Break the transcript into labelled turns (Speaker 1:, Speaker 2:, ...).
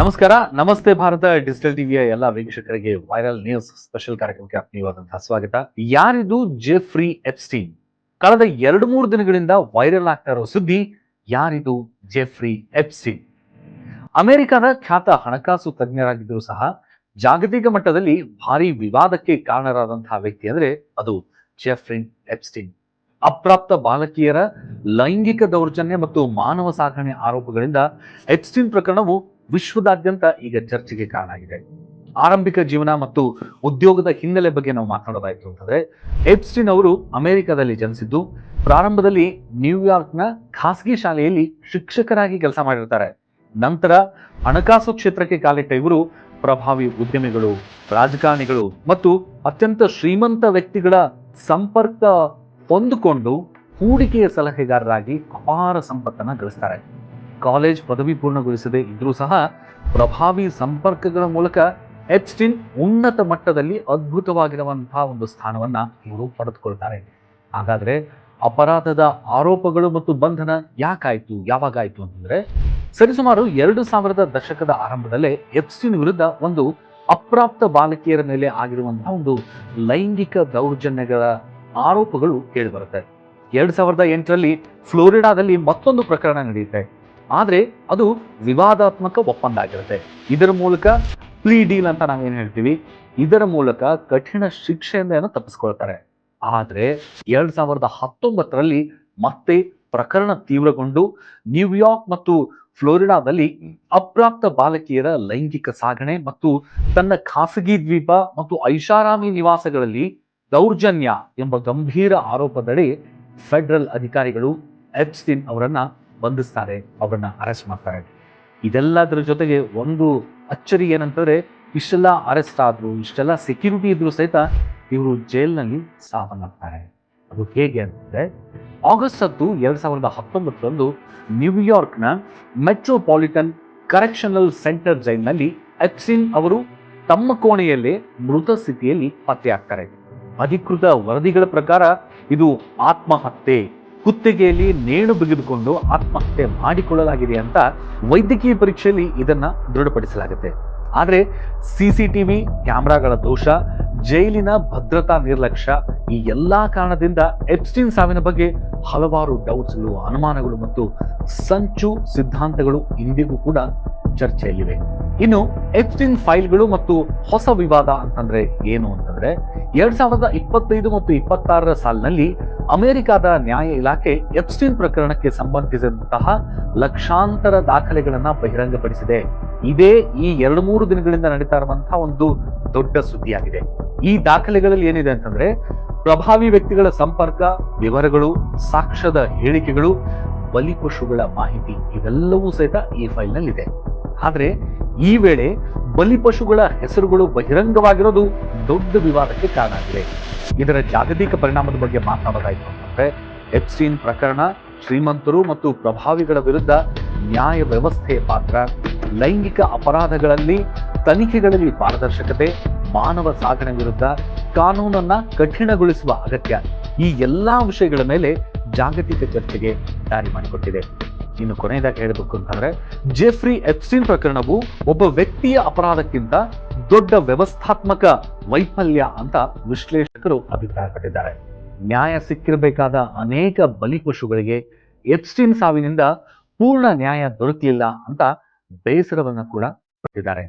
Speaker 1: ನಮಸ್ಕಾರ, ನಮಸ್ತೆ ಭಾರತ ಡಿಜಿಟಲ್ ಟಿವಿಯ ಎಲ್ಲ ವೀಕ್ಷಕರಿಗೆ ವೈರಲ್ ನ್ಯೂಸ್ ಸ್ಪೆಷಲ್ ಕಾರ್ಯಕ್ರಮಕ್ಕೆ ಆತ್ಮೀಯವಾದಂತಹ ಸ್ವಾಗತ. ಯಾರಿದು ಜೆಫ್ರಿ ಎಪ್ಸ್ಟೀನ್? ಕಳೆದ ಎರಡು ಮೂರು ದಿನಗಳಿಂದ ವೈರಲ್ ಆಗ್ತಾ ಇರೋ ಸುದ್ದಿ ಯಾರಿದು ಜೆಫ್ರಿ ಎಪ್ಸ್ಟೀನ್? ಅಮೆರಿಕದ ಖ್ಯಾತ ಹಣಕಾಸು ತಜ್ಞರಾಗಿದ್ದರೂ ಸಹ ಜಾಗತಿಕ ಮಟ್ಟದಲ್ಲಿ ಭಾರಿ ವಿವಾದಕ್ಕೆ ಕಾರಣರಾದಂತಹ ವ್ಯಕ್ತಿ ಅಂದ್ರೆ ಅದು ಜೆಫ್ರಿನ್ ಎಪ್ಸ್ಟೀನ್. ಅಪ್ರಾಪ್ತ ಬಾಲಕಿಯರ ಲೈಂಗಿಕ ದೌರ್ಜನ್ಯ ಮತ್ತು ಮಾನವ ಸಾಗಣೆ ಆರೋಪಗಳಿಂದ ಎಪ್ಸ್ಟೀನ್ ಪ್ರಕರಣವು ವಿಶ್ವದಾದ್ಯಂತ ಈಗ ಚರ್ಚೆಗೆ ಕಾರಣ ಆಗಿದೆ ಆರಂಭಿಕ ಜೀವನ ಮತ್ತು ಉದ್ಯೋಗದ ಹಿನ್ನೆಲೆ ಬಗ್ಗೆ ನಾವು ಮಾತನಾಡೋದಾಯ್ತು ಅಂತಂದ್ರೆ, ಎಪ್ಸ್ಟಿನ್ ಅವರು ಅಮೆರಿಕದಲ್ಲಿ ಜನಿಸಿದ್ದು, ಪ್ರಾರಂಭದಲ್ಲಿ ನ್ಯೂಯಾರ್ಕ್ನ ಖಾಸಗಿ ಶಾಲೆಯಲ್ಲಿ ಶಿಕ್ಷಕರಾಗಿ ಕೆಲಸ ಮಾಡಿರ್ತಾರೆ. ನಂತರ ಹಣಕಾಸು ಕ್ಷೇತ್ರಕ್ಕೆ ಕಾಲಿಟ್ಟ ಇವರು ಪ್ರಭಾವಿ ಉದ್ಯಮಿಗಳು, ರಾಜಕಾರಣಿಗಳು ಮತ್ತು ಅತ್ಯಂತ ಶ್ರೀಮಂತ ವ್ಯಕ್ತಿಗಳ ಸಂಪರ್ಕ ಹೊಂದಿಕೊಂಡು ಹೂಡಿಕೆಯ ಸಲಹೆಗಾರರಾಗಿ ಅಪಾರ ಸಂಪತ್ತನ್ನು ಗಳಿಸ್ತಾರೆ. ಕಾಲೇಜ್ ಪದವಿ ಪೂರ್ಣಗೊಳಿಸದೆ ಇದ್ರೂ ಸಹ ಪ್ರಭಾವಿ ಸಂಪರ್ಕಗಳ ಮೂಲಕ ಎಪ್ಸ್ಟಿನ್ ಉನ್ನತ ಮಟ್ಟದಲ್ಲಿ ಅದ್ಭುತವಾಗಿರುವಂತಹ ಒಂದು ಸ್ಥಾನವನ್ನ ಇವರು ಪಡೆದುಕೊಳ್ತಾರೆ. ಹಾಗಾದ್ರೆ ಅಪರಾಧದ ಆರೋಪಗಳು ಮತ್ತು ಬಂಧನ ಯಾಕಾಯಿತು, ಯಾವಾಗಾಯಿತು ಅಂತಂದ್ರೆ ಸರಿಸುಮಾರು ಎರಡು ಸಾವಿರದ ದಶಕದ ಆರಂಭದಲ್ಲೇ ಎಪ್ಸ್ಟಿನ್ ವಿರುದ್ಧ ಒಂದು ಅಪ್ರಾಪ್ತ ಬಾಲಕಿಯರ ಮೇಲೆ ಆಗಿರುವಂತಹ ಒಂದು ಲೈಂಗಿಕ ದೌರ್ಜನ್ಯಗಳ ಆರೋಪಗಳು ಕೇಳಿಬರುತ್ತೆ ಎರಡು ಸಾವಿರದ ಎಂಟರಲ್ಲಿ ಫ್ಲೋರಿಡಾದಲ್ಲಿ ಮತ್ತೊಂದು ಪ್ರಕರಣ ನಡೆಯುತ್ತೆ. ಆದ್ರೆ ಅದು ವಿವಾದಾತ್ಮಕ ಒಪ್ಪಂದ ಆಗಿರುತ್ತೆ ಇದರ ಮೂಲಕ ಪ್ಲೀ ಡೀಲ್ ಅಂತ ಏನು ಹೇಳ್ತೀವಿ? ಇದರ ಮೂಲಕ ಕಠಿಣ ಶಿಕ್ಷೆಯಿಂದ ತಪ್ಪಿಸ್ಕೊಳ್ತಾರೆ. ಆದರೆ ಎರಡು ಸಾವಿರದ ಹತ್ತೊಂಬತ್ತರಲ್ಲಿ ಮತ್ತೆ ಪ್ರಕರಣ ತೀವ್ರಗೊಂಡು ನ್ಯೂಯಾರ್ಕ್ ಮತ್ತು ಫ್ಲೋರಿಡಾದಲ್ಲಿ ಅಪ್ರಾಪ್ತ ಬಾಲಕಿಯರ ಲೈಂಗಿಕ ಸಾಗಣೆ ಮತ್ತು ತನ್ನ ಖಾಸಗಿ ದ್ವೀಪ ಮತ್ತು ಐಷಾರಾಮಿ ನಿವಾಸಗಳಲ್ಲಿ ದೌರ್ಜನ್ಯ ಎಂಬ ಗಂಭೀರ ಆರೋಪದಡಿ ಫೆಡರಲ್ ಅಧಿಕಾರಿಗಳು ಎಪ್ಸ್ಟಿನ್ ಅವರನ್ನ ಬಂಧಿಸ್ತಾರೆ, ಅವರನ್ನ ಅರೆಸ್ಟ್ ಮಾಡ್ತಾರೆ. ಇದೆಲ್ಲದರ ಜೊತೆಗೆ ಒಂದು ಅಚ್ಚರಿ ಏನಂತಂದ್ರೆ, ಇಷ್ಟೆಲ್ಲ ಅರೆಸ್ಟ್ ಆದ್ರು, ಇಷ್ಟೆಲ್ಲ ಸೆಕ್ಯೂರಿಟಿ ಇದ್ರು ಸಹಿತ ಇವರು ಜೈಲ್ನಲ್ಲಿ ಸಾವನ್ನಪ್ತಾರೆ. ಅದು ಹೇಗೆ ಅಂತಂದ್ರೆ ಆಗಸ್ಟ್ ಹತ್ತು, ಎರಡ್ ಸಾವಿರದ ಹತ್ತೊಂಬತ್ತರಂದು ನ್ಯೂಯಾರ್ಕ್ನ ಮೆಟ್ರೋಪಾಲಿಟನ್ ಕರೆಕ್ಷನಲ್ ಸೆಂಟರ್ ಜೈಲ್ನಲ್ಲಿ ಎಪ್ಸಿನ್ ಅವರು ತಮ್ಮ ಕೋಣೆಯಲ್ಲೇ ಮೃತ ಸ್ಥಿತಿಯಲ್ಲಿ ಪತ್ತೆಯಾಗ್ತಾರೆ. ಅಧಿಕೃತ ವರದಿಗಳ ಪ್ರಕಾರ ಇದು ಆತ್ಮಹತ್ಯೆ. ಕುತ್ತಿಗೆಯಲ್ಲಿ ನೇಣು ಬಿಗಿದುಕೊಂಡು ಆತ್ಮಹತ್ಯೆ ಮಾಡಿಕೊಳ್ಳಲಾಗಿದೆ ಅಂತ ವೈದ್ಯಕೀಯ ಪರೀಕ್ಷೆಯಲ್ಲಿ ಇದನ್ನ ದೃಢಪಡಿಸಲಾಗುತ್ತೆ. ಆದ್ರೆ ಸಿಸಿಟಿವಿ ಕ್ಯಾಮೆರಾಗಳ ದೋಷ, ಜೈಲಿನ ಭದ್ರತಾ ನಿರ್ಲಕ್ಷ್ಯ, ಈ ಎಲ್ಲಾ ಕಾರಣದಿಂದ ಎಪ್ಸ್ಟಿನ್ ಸಾವಿನ ಬಗ್ಗೆ ಹಲವಾರು ಡೌಟ್ಸ್ಗಳು ಅನುಮಾನಗಳು ಮತ್ತು ಸಂಚು ಸಿದ್ಧಾಂತಗಳು ಇಂದಿಗೂ ಕೂಡ ಚರ್ಚೆಯಲ್ಲಿವೆ. ಇನ್ನು ಎಕ್ಸ್ಟಿನ್ ಫೈಲ್ಗಳು ಮತ್ತು ಹೊಸ ವಿವಾದ ಅಂತಂದ್ರೆ ಏನು ಅಂತಂದ್ರೆ, ಎರಡ್ ಸಾವಿರದ ಇಪ್ಪತ್ತೈದು ಮತ್ತು ಇಪ್ಪತ್ತಾರರ ಸಾಲಿನಲ್ಲಿ ಅಮೆರಿಕದ ನ್ಯಾಯ ಇಲಾಖೆ ಎಪ್ಸ್ಟಿನ್ ಪ್ರಕರಣಕ್ಕೆ ಸಂಬಂಧಿಸಿದಂತಹ ಲಕ್ಷಾಂತರ ದಾಖಲೆಗಳನ್ನ ಬಹಿರಂಗಪಡಿಸಿದೆ. ಇದೇ ಈ ಎರಡು ಮೂರು ದಿನಗಳಿಂದ ನಡೀತಾ ಇರುವಂತಹ ಒಂದು ದೊಡ್ಡ ಸುದ್ದಿಯಾಗಿದೆ. ಈ ದಾಖಲೆಗಳಲ್ಲಿ ಏನಿದೆ ಅಂತಂದ್ರೆ, ಪ್ರಭಾವಿ ವ್ಯಕ್ತಿಗಳ ಸಂಪರ್ಕ, ವಿವರಗಳು, ಸಾಕ್ಷ್ಯದ ಹೇಳಿಕೆಗಳು, ಬಲಿಪಶುಗಳ ಮಾಹಿತಿ ಇವೆಲ್ಲವೂ ಸಹಿತ ಈ ಫೈಲ್ನಲ್ಲಿದೆ ಆದ್ರೆ ಈ ವೇಳೆ ಬಲಿಪಶುಗಳ ಹೆಸರುಗಳು ಬಹಿರಂಗವಾಗಿರೋದು ದೊಡ್ಡ ವಿವಾದಕ್ಕೆ ಕಾರಣ ಆಗಿದೆ. ಇದರ ಜಾಗತಿಕ ಪರಿಣಾಮದ ಬಗ್ಗೆ ಮಾತನಾಡೋದಾಯಿತು ಅಂತಂದ್ರೆ ಎಪ್ಸ್ಟೀನ್ ಪ್ರಕರಣ, ಶ್ರೀಮಂತರು ಮತ್ತು ಪ್ರಭಾವಿಗಳ ವಿರುದ್ಧ ನ್ಯಾಯ ವ್ಯವಸ್ಥೆಯ ಪಾತ್ರ ಲೈಂಗಿಕ ಅಪರಾಧಗಳಲ್ಲಿ ತನಿಖೆಗಳಲ್ಲಿ ಪಾರದರ್ಶಕತೆ, ಮಾನವ ಸಾಗಣೆ ವಿರುದ್ಧ ಕಾನೂನನ್ನ ಕಠಿಣಗೊಳಿಸುವ ಅಗತ್ಯ ಈ ಎಲ್ಲಾ ವಿಷಯಗಳ ಮೇಲೆ ಜಾಗತಿಕ ಚರ್ಚೆಗೆ ದಾರಿ ಮಾಡಿಕೊಟ್ಟಿದೆ. ಇನ್ನು ಕೊನೆಯದಾಗಿ ಹೇಳಬೇಕು ಅಂತಂದ್ರೆ ಜೆಫ್ರಿ ಎಪ್ಸಿನ್ ಪ್ರಕರಣವು ಒಬ್ಬ ವ್ಯಕ್ತಿಯ ಅಪರಾಧಕ್ಕಿಂತ ದೊಡ್ಡ ವ್ಯವಸ್ಥಾತ್ಮಕ ವೈಫಲ್ಯ ಅಂತ ವಿಶ್ಲೇಷಕರು ಅಭಿಪ್ರಾಯಪಟ್ಟಿದ್ದಾರೆ. ನ್ಯಾಯ ಸಿಕ್ಕಿರಬೇಕಾದ ಅನೇಕ ಬಲಿಪಶುಗಳಿಗೆ ಎಪ್ಸ್ಟೀನ್ ಸಾವಿನಿಂದ ಪೂರ್ಣ ನ್ಯಾಯ ದೊರಕಲಿಲ್ಲ ಅಂತ ಬೇಸರವನ್ನು ಕೂಡ ಪಟ್ಟಿದ್ದಾರೆ.